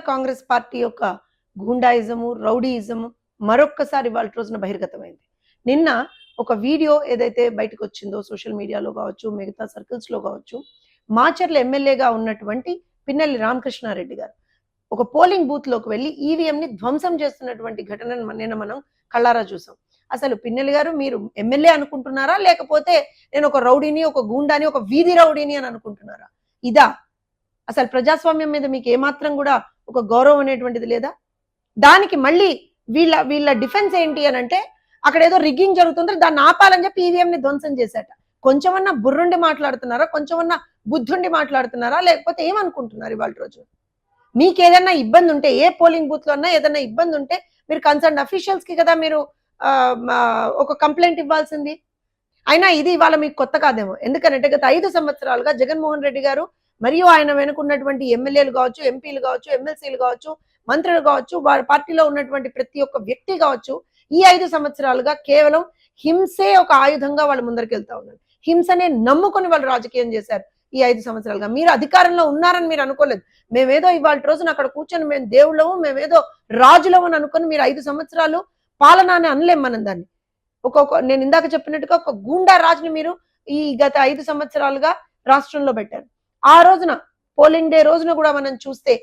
Congress party యొక్క గూండాయిజము rowdyism మరొక్కసారి వాళ్ళ రోజున బహిర్గతమైంది. నిన్న ఒక వీడియో ఏదైతే బయటకు వచ్చిందో సోషల్ మీడియాలో కావచ్చు మిగతా సర్కిల్స్లో కావచ్చు మాచర్ల ఎమ్మెల్యేగా ఉన్నటువంటి పిన్నెల్లి రామకృష్ణారెడ్డి గారు. ఒక పోలింగ్ బూత్లోకి వెళ్ళి ఈవీఎంని ధ్వంసం చేస్తున్నటువంటి ఘటనను నిన్న మనం కళ్ళారా చూసాం. అసలు పిన్నెల్లి గారు మీరు ఎమ్మెల్యే అనుకుంటున్నారా? లేకపోతే నేను ఒక రౌడీని ఒక గూండాని ఒక వీధి రౌడీని అని అనుకుంటున్నారా? ఇదా. అసలు ప్రజాస్వామ్యం మీద మీకు ఏమాత్రం కూడా ఒక గౌరవం అనేటువంటిది లేదా? దానికి మళ్ళీ వీళ్ళ వీళ్ళ డిఫెన్స్ ఏంటి అని అంటే అక్కడ ఏదో రిగ్గింగ్ జరుగుతుందో దాన్ని ఆపాలని చెప్పి ఈవీఎంని ధ్వంసం చేశాట. కొంచెమన్నా బుర్రుండి మాట్లాడుతున్నారా? కొంచెమన్నా బుద్ధుండి మాట్లాడుతున్నారా? లేకపోతే ఏమనుకుంటున్నారు ఇవాళ రోజు? మీకు ఏదైనా ఇబ్బంది ఉంటే ఏ పోలింగ్ బూత్లో అన్నా ఏదైనా ఇబ్బంది ఉంటే మీరు కన్సర్న్ అఫీషియల్స్కి కదా మీరు ఒక కంప్లైంట్ ఇవ్వాల్సింది? అయినా ఇది ఇవాళ మీకు కొత్త కాదేమో. ఎందుకంటే గత ఐదు సంవత్సరాలుగా జగన్మోహన్ రెడ్డి గారు మరియు ఆయన వెనుకున్నటువంటి ఎమ్మెల్యేలు కావచ్చు ఎంపీలు కావచ్చు ఎమ్మెల్సీలు కావచ్చు మంత్రులు కావచ్చు వారి పార్టీలో ఉన్నటువంటి ప్రతి ఒక్క వ్యక్తి కావచ్చు ఈ ఐదు సంవత్సరాలుగా కేవలం హింసే ఒక ఆయుధంగా వాళ్ళు ముందరికి వెళ్తా ఉన్నారు. హింసనే నమ్ముకొని వాళ్ళు రాజకీయం చేశారు ఈ ఐదు సంవత్సరాలుగా. మీరు అధికారంలో ఉన్నారని మీరు అనుకోలేదు. మేమేదో ఇవాళ రోజున అక్కడ కూర్చొని మేము దేవుళ్ళము మేమేదో రాజులము అని అనుకొని మీరు ఐదు సంవత్సరాలు పాలన అని అనలేం మనం దాన్ని. ఒక్కొక్క నేను ఇందాక చెప్పినట్టుగా ఒక గూండా రాజుని మీరు ఈ గత ఐదు సంవత్సరాలుగా రాష్ట్రంలో పెట్టారు. ఆ రోజున పోలింగ్ డే రోజున కూడా మనం చూస్తే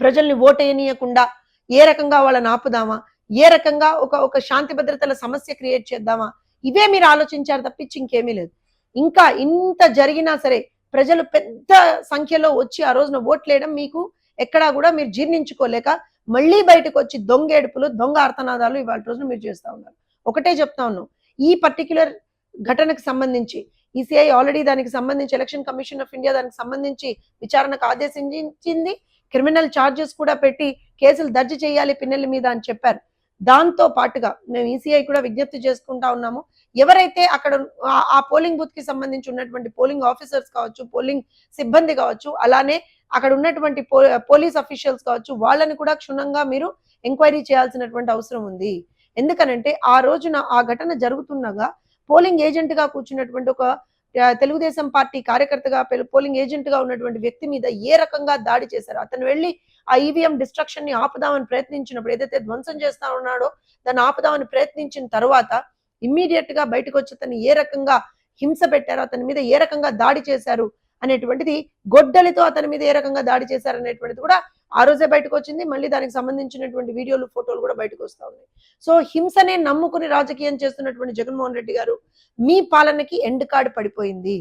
ప్రజల్ని ఓటేయనీయకుండా ఏ రకంగా వాళ్ళని ఆపుదామా? ఏ రకంగా ఒక ఒక శాంతి భద్రతల సమస్య క్రియేట్ చేద్దామా? ఇవే మీరు ఆలోచించారు తప్పించి ఇంకేమీ లేదు. ఇంకా ఇంత జరిగినా సరే ప్రజలు పెద్ద సంఖ్యలో వచ్చి ఆ రోజున ఓట్లేయడం మీకు ఎక్కడా కూడా మీరు జీర్ణించుకోలేక మళ్ళీ బయటకు వచ్చి దొంగ ఏడుపులు దొంగ అర్థనాదాలు ఇవాళ రోజున మీరు చేస్తా ఉన్నారు. ఒకటే చెప్తా ఉన్నాం ఈ పర్టిక్యులర్ ఘటనకు సంబంధించి ఈసీఐ ఆల్రెడీ దానికి సంబంధించి ఎలక్షన్ కమిషన్ ఆఫ్ ఇండియా దానికి సంబంధించి విచారణకు ఆదేశించింది. క్రిమినల్ ఛార్జెస్ కూడా పెట్టి కేసులు దర్జు చేయాలి పిన్నెల మీద అని చెప్పారు. దాంతో పాటుగా మేము ఈసీఐ కూడా విజ్ఞప్తి చేసుకుంటా ఉన్నాము. ఎవరైతే అక్కడ ఆ- పోలింగ్ బూత్కి సంబంధించి ఉన్నటువంటి పోలింగ్ ఆఫీసర్స్ కావచ్చు పోలింగ్ సిబ్బంది కావచ్చు అలానే అక్కడ ఉన్నటువంటి పో- పోలీస్ అఫీషియల్స్ కావచ్చు వాళ్ళని కూడా క్షుణ్ణంగా మీరు ఎంక్వైరీ చేయాల్సినటువంటి అవసరం ఉంది. ఎందుకనంటే ఆ రోజున ఆ ఘటన జరుగుతుండగా పోలింగ్ ఏజెంట్గా కూర్చున్నటువంటి ఒక తెలుగుదేశం పార్టీ కార్యకర్తగా పోలింగ్ ఏజెంట్గా ఉన్నటువంటి వ్యక్తి మీద ఏ రకంగా దాడి చేశారు? అతను వెళ్ళి ఆ ఈవీఎం డిస్ట్రక్షన్ని ఆపుదామని ప్రయత్నించినప్పుడు ఏదైతే ధ్వంసం చేస్తా ఉన్నాడో దాన్ని ఆపుదామని ప్రయత్నించిన తర్వాత ఇమ్మీడియట్గా బయటకు వచ్చి అతను ఏ రకంగా హింస పెట్టారు? అతని మీద ఏ రకంగా దాడి చేశారు? అనేటువంటిది గొడ్డలితో అతని మీద ఏ రకంగా దాడి చేశారు? అనేటువంటిది కూడా ఆ రోజే బయటకు వచ్చింది మళ్ళీ దానికి సంబంధించినటువంటి వీడియోలు ఫోటోలు కూడా బయటకు వస్తూ ఉన్నాయి. సో హింసనే నమ్ముకుని రాజకీయం చేస్తున్నటువంటి జగన్మోహన్ రెడ్డి గారు మీ పాలనకి ఎండ్ కార్డ్ పడిపోయింది.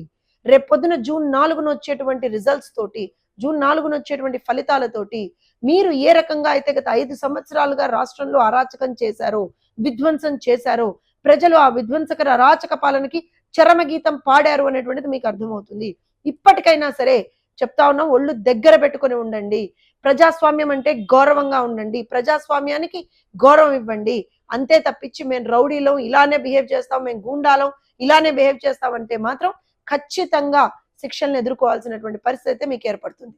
రేపొద్దున జూన్ నాలుగున వచ్చేటువంటి రిజల్ట్స్ తోటి జూన్ నాలుగున వచ్చేటువంటి ఫలితాలతోటి మీరు ఏ రకంగా అయితే గత ఐదు సంవత్సరాలుగా రాష్ట్రంలో అరాచకం చేశారో విధ్వంసం చేశారో ప్రజలు ఆ విధ్వంసకర అరాచక పాలనకి చరమగీతం పాడారు అనేటువంటిది మీకు అర్థమవుతుంది. ఇప్పటికైనా సరే చెప్తా ఉన్నాం ఒళ్ళు దగ్గర పెట్టుకొని ఉండండి. ప్రజాస్వామ్యం అంటే గౌరవంగా ఉండండి. ప్రజాస్వామ్యానికి గౌరవం ఇవ్వండి. అంతే తప్పించి మేము రౌడీలం ఇలానే బిహేవ్ చేస్తాం మేము గూండాలం ఇలానే బిహేవ్ చేస్తామంటే మాత్రం ఖచ్చితంగా శిక్షలను ఎదుర్కోవాల్సినటువంటి పరిస్థితి అయితే మీకు ఏర్పడుతుంది.